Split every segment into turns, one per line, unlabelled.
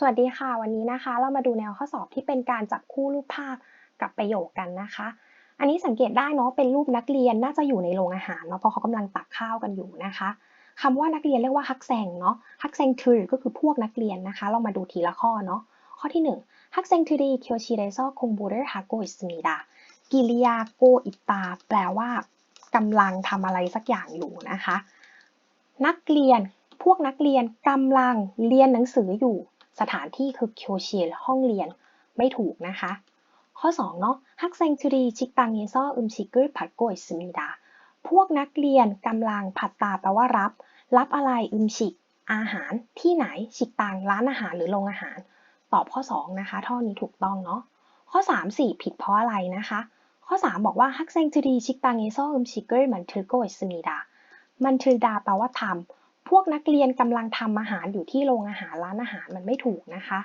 สวัสดีค่ะ วันนี้นะคะ เรามาดูแนวข้อสอบที่เป็นการจับคู่รูปภาพกับประโยคกันนะคะ อันนี้สังเกตได้เนาะเป็นรูปนักเรียนน่าจะอยู่ในโรงอาหารเนาะเพราะเขากำลังตักข้าวกันอยู่นะคะคำว่านักเรียนเรียกว่าฮักแซงเนาะฮักแซงทือก็คือพวกนักเรียนนะคะ เรามาดูทีละข้อเนาะข้อที่ 1ฮักแซงทือดีเคียวชิเรซอคงบูเรฮาโกอิสมิดากิริยาโกอิตาแปลว่ากำลังทำอะไรสักอย่างอยู่นะคะ นักเรียนพวกนักเรียนกำลังเรียนหนังสืออยู่ สถานที่คือ q เชียห้องเรียนไม่ถูกนะคะ ข้อ2เนาะฮักเซงทูรีชิกตังเยซออึมชิกเกอร์ผัดโกยสมิดา พวกนักเรียนกำลังผัดตาแปลว่ารับ รับอะไรอึมชิกอาหารที่ไหนชิกตังร้านอาหารหรือโรงอาหาร ตอบข้อ 2 นะคะ ท่อนี้ถูกต้องเนาะข้อ 3 4 ผิดเพราะอะไรนะคะ ข้อ 3 บอกว่าฮักเซงทูรีชิกตังเยซออึมชิกเกอร์มันทือโกยสมิดามันทือดาแปลว่าทำ พวกนักเรียนกำลังทำอาหารอยู่ที่โรงอาหารร้านอาหารมันไม่ถูกนะคะ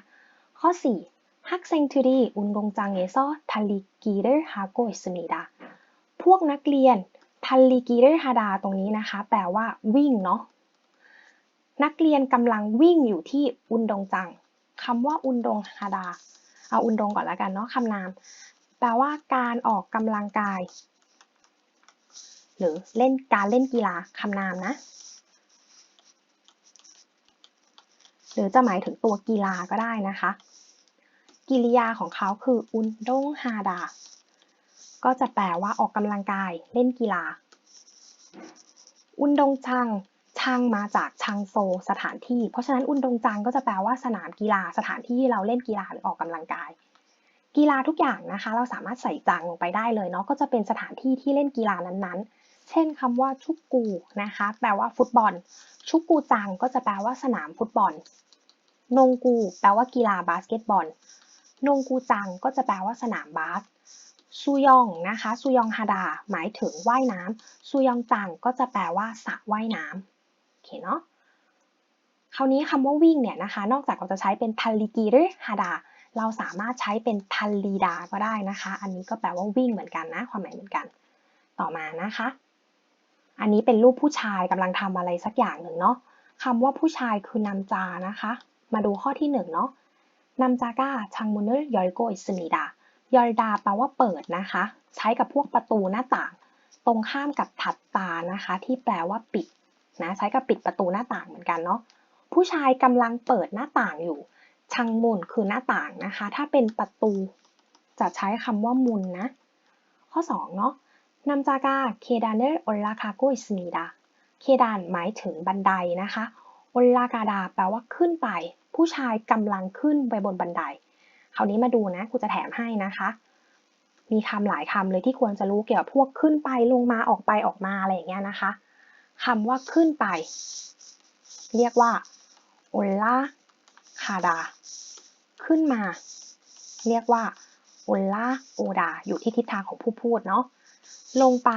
ข้อ 4. 학생들이운동장에서달리기를하고있습니다พวกนักเรียนทัลลีกีเรฮาดาตรงนี้นะคะ แปลว่าวิ่งเนาะ นักเรียนกำลังวิ่งอยู่ที่อุนดงจังคำว่าอุนดงฮาดา เอาอุนดงก่อนแล้วกันเนาะคำนาม แปลว่าการออกกำลังกาย หรือเล่นการเล่นกีฬาคำนามนะ หรือจะหมายถึงตัวกีฬาก็ได้นะคะ กิริยาของเขาคืออุนดงฮาดา ก็จะแปลว่าออกกำลังกายเล่นกีฬา อุนดงจังชังมาจากชังโซสถานที่ เพราะฉะนั้นอุนดงจังก็จะแปลว่าสนามกีฬาสถานที่ที่เราเล่นกีฬาหรือออกกำลังกาย กีฬาทุกอย่างนะคะ เราสามารถใส่จังลงไปได้เลยเนาะก็จะเป็นสถานที่ที่เล่นกีฬานั้นๆ เช่นคำว่าชุกกูนะคะ แปลว่าฟุตบอล ชุกกูจังก็จะแปลว่าสนามฟุตบอล นงกู แปลว่ากีฬาบาสเกตบอล นงกูจังก็จะแปลว่าสนามบาส ซูยองนะคะ ซูยองฮาดา หมายถึงว่ายน้ำ ซูยองจังก็จะแปลว่าสระว่ายน้ำโอเคเนาะ คราวนี้คำว่าวิ่งเนี่ยนะคะ นอกจากเราจะใช้เป็นทัลลีกีหรือฮาดา เราสามารถใช้เป็นทัลลีดาก็ได้นะคะ อันนี้ก็แปลว่าวิ่งเหมือนกันนะ ความหมายเหมือนกัน ต่อมานะคะ อันนี้เป็นรูปผู้ชายกำลังทำอะไรสักอย่างหนึ่งเนาะคำว่าผู้ชายคือนำจานะคะ มาดูข้อที่1เนาะนำจาก้าชังมุนเยอยโกอิสมิดายอรดาแปลว่าเปิดนะคะ ใช้กับพวกประตูหน้าต่าง ตรงข้ามกับถัดตานะคะ ที่แปลว่าปิดนะใช้กับปิดประตูหน้าต่างเหมือนกันเนาะผู้ชายกำลังเปิดหน้าต่างอยู่ ชังมุนคือหน้าต่างนะคะ ถ้าเป็นประตูจะใช้คำว่ามุนนะ ข้อ2เนาะนำจาก้าเคดานเนอร์อลลาคาโกอิสมิดาเคดานหมายถึงบันไดนะคะอลลากาดาแปลว่าขึ้นไป ผู้ชายกำลังขึ้นไปบนบันได คราวนี้มาดูนะครูจะแถมให้นะคะ มีคำหลายคำเลยที่ควรจะรู้เกี่ยวกับพวกขึ้นไปลงมาออกไปออกมาอะไรอย่างเงี้ยนะคะคำว่าขึ้นไป เรียกว่าโอลาคาดา ขึ้นมา เรียกว่าโอลาโอดา อยู่ที่ทิศทางของผู้พูดเนาะลงไป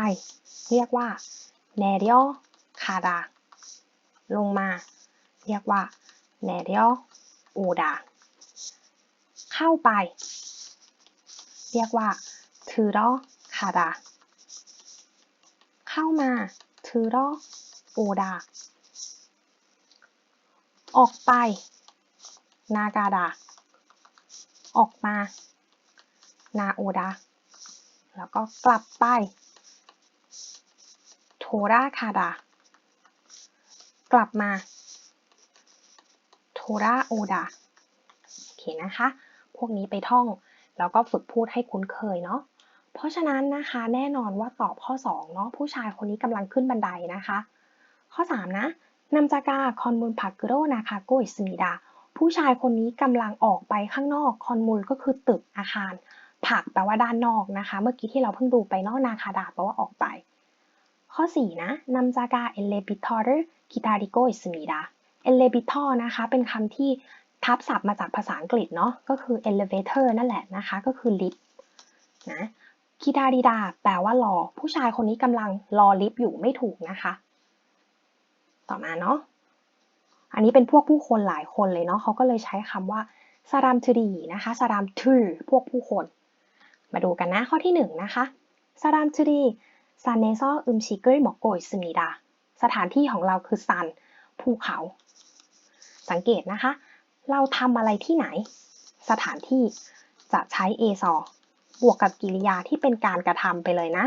เรียกว่าเนเรียคาดา ลงมา เรียกว่า 내려오다เข้าไป เรียกว่า들어가다เข้ามา들어오다ออกไปนากาดาออกมานาโอดาแล้วก็กลับไปโทราคาดากลับมา โทราโอดาโอเคนะคะ พวกนี้ไปท่องแล้วก็ฝึกพูดให้คุ้นเคยเนาะเพราะฉะนั้นนะคะแน่นอนว่าตอบข้อ2เนาะผู้ชายคนนี้กำลังขึ้นบันไดนะคะ ข้อ 3 นะนำจากาคอนมูลผักกโรนะคะโกอิสมิดาผู้ชายคนนี้กำลังออกไปข้างนอกคอนมูลก็คือตึกอาคาร ผักแปลว่าด้านนอกนะคะ เมื่อกี้ที่เราเพิ่งดูไปนอกนาคาดาแปลว่าออกไป ข้อ 4 นะนำจากาเอเลปิทอร์กิตาริโกอิสมิดา elevator นะคะ เป็นคำที่ทับศัพท์มาจากภาษาอังกฤษเนาะ ก็คือ elevator นั่นแหละนะคะ ก็คือลิฟต์นะคิดาดิดาแปลว่ารอ ผู้ชายคนนี้กำลังรอลิฟต์อยู่ไม่ถูกนะคะ ต่อมาเนาะ อันนี้เป็นพวกผู้คนหลายคนเลยเนาะเขาก็เลยใช้คำว่าสารามทรีนะคะสารามทือพวกผู้คน มาดูกันนะข้อที่1นนะคะสารามทรีซานเนซออึมชิเกยหมอกโกยสมีดาสถานที่ของเราคือซันภูเขา สังเกตนะคะ เราทำอะไรที่ไหน สถานที่จะใช้เอซอบวกกับกริยาที่เป็นการกระทำไปเลยนะ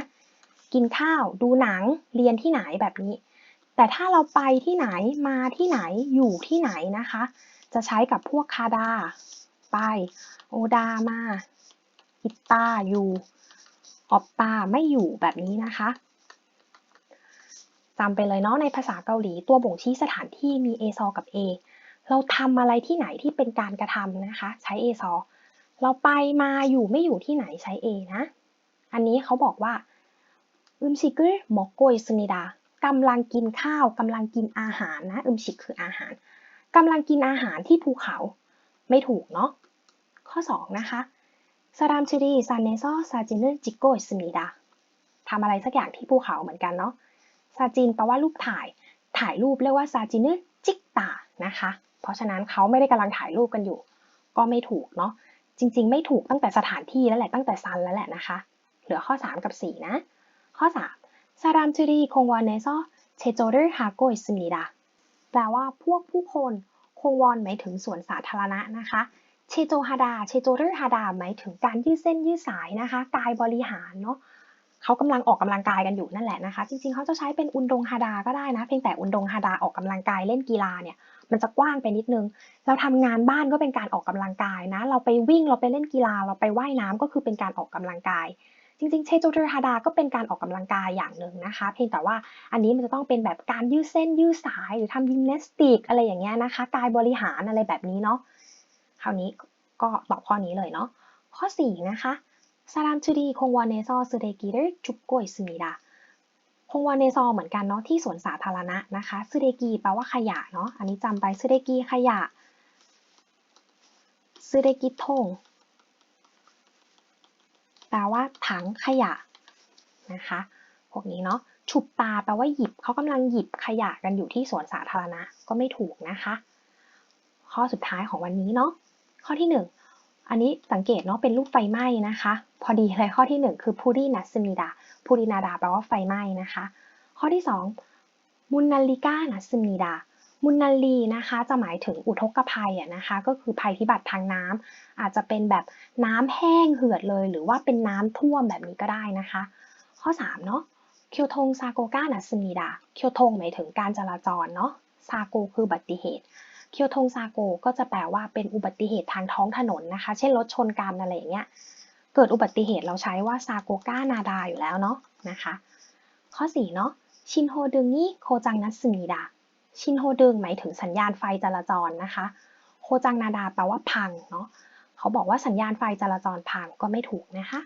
กินข้าว ดูหนัง เรียนที่ไหนแบบนี้ แต่ถ้าเราไปที่ไหน มาที่ไหน อยู่ที่ไหนนะคะ จะใช้กับพวกคาดา ไป โอดา มา อิตตาอยู่ออปตา ไม่อยู่แบบนี้นะคะจำไปเลยเนาะในภาษาเกาหลีตัวบ่งชี้สถานที่มี a ซอกับ a เราทำอะไรที่ไหนที่เป็นการกระทำนะคะ ใช้ a ซอเราไปมาอยู่ไม่อยู่ที่ไหนใช้ a นะ อันนี้เขาบอกว่าอึมชิกหมอกโกยสมิดากำลังกินข้าวกำลังกินอาหารนะอึมชิกคืออาหารกำลังกินอาหารที่ภูเขา ไม่ถูกเนาะข้อ 2 นะคะซารามชิรีซานเนซอซาจินเนจิโกยสมิดาทำอะไรสักอย่างที่ภูเขาเหมือนกันเนาะซาจินแปลว่ารูปถ่าย ถ่ายรูปเรียกว่าซาจินจิกตานะคะ เพราะฉะนั้นเขาไม่ได้กำลังถ่ายรูปกันอยู่ ก็ไม่ถูกเนาะจริง ๆ ไม่ถูกตั้งแต่สถานที่แล้วแหละตั้งแต่ซันแล้วแหละนะคะ เหลือข้อ 3 กับ 4 นะ ข้อ 3ซารามจูรีคงวอนเนซอเชโจเรฮาโกอิสมิดาแปลว่าพวกผู้คนคงวอนหมายถึงสวนสาธารณะนะคะเชโจฮาดาเชโจเรฮาดาหมายถึงการยืดเส้นยืดสายนะคะ กายบริหารเนาะเขากำลังออกกำลังกายกันอยู่นั่นแหละนะคะ จริงๆเขาจะใช้เป็นอุนดงฮาดาก็ได้นะ เพียงแต่อุนดงฮาดาออกกำลังกายเล่นกีฬาเนี่ย มันจะกว้างไปนิดนึง เราทำงานบ้านก็เป็นการออกกำลังกายนะ เราไปวิ่ง เราไปเล่นกีฬา เราไปว่ายน้ำก็คือเป็นการออกกำลังกาย จริงๆ เชโจเทฮาดาก็เป็นการออกกำลังกายอย่างหนึ่งนะคะ เพียงแต่ว่าอันนี้มันจะต้องเป็นแบบการยืดเส้นยืดสายหรือทำยิมนาสติกอะไรอย่างเงี้ยนะคะ กายบริหารอะไรแบบนี้เนาะ คราวนี้ก็ตอบข้อนี้เลยเนาะ ข้อ 4 นะคะ 사람들이 공원에서 쓰레기를 줍고 있습니다. คงวานเนซอเหมือนกันเนาะที่สวนสาธารณะนะคะซึเรกีแปลว่าขยะเนาะอันนี้จำไปซึเรกีขยะซึเรกิทงแปลว่าถังขยะนะคะพวกนี้เนาะฉุบตาแปลว่าหยิบเขากำลังหยิบขยะกันอยู่ที่สวนสาธารณะก็ไม่ถูกนะคะ ข้อสุดท้ายของวันนี้เนาะข้อที่ 1 อันนี้สังเกตเนาะเป็นรูปไฟไหม้นะคะ พอดีเลยข้อที่ 1 คือพูรีนัสมิดาพูรีนาดาแปลว่าไฟไหม้นะคะ ข้อที่ 2 มุนนัลลิก้านัสมิดามุนนัลลีนะคะจะหมายถึงอุทกภัยอะนะคะ ก็คือภัยพิบัติทางน้ำอาจจะเป็นแบบน้ำแห้งเหือดเลย หรือว่าเป็นน้ำท่วมแบบนี้ก็ได้นะคะ ข้อ3เนาะเคียวทงซาโกก้านัสมิดาเคียวทงหมายถึงการจราจรเนาะซาโกคืออุบัติเหตุ เคียวทงซาโกก็จะแปลว่าเป็นอุบัติเหตุทางท้องถนนนะคะ เช่นรถชนกันอะไรอย่างเงี้ย เกิดอุบัติเหตุเราใช้ว่าซาโกก้านาดาอยู่แล้วเนาะนะคะ ข้อ4เนาะชินโฮดึงนี่โคจังนัสมีดาชินโฮดึงหมายถึงสัญญาณไฟจราจรนะคะ โคจังนาดาแปลว่าพังเนาะเขาบอกว่าสัญญาณไฟจราจรพังก็ไม่ถูกนะคะ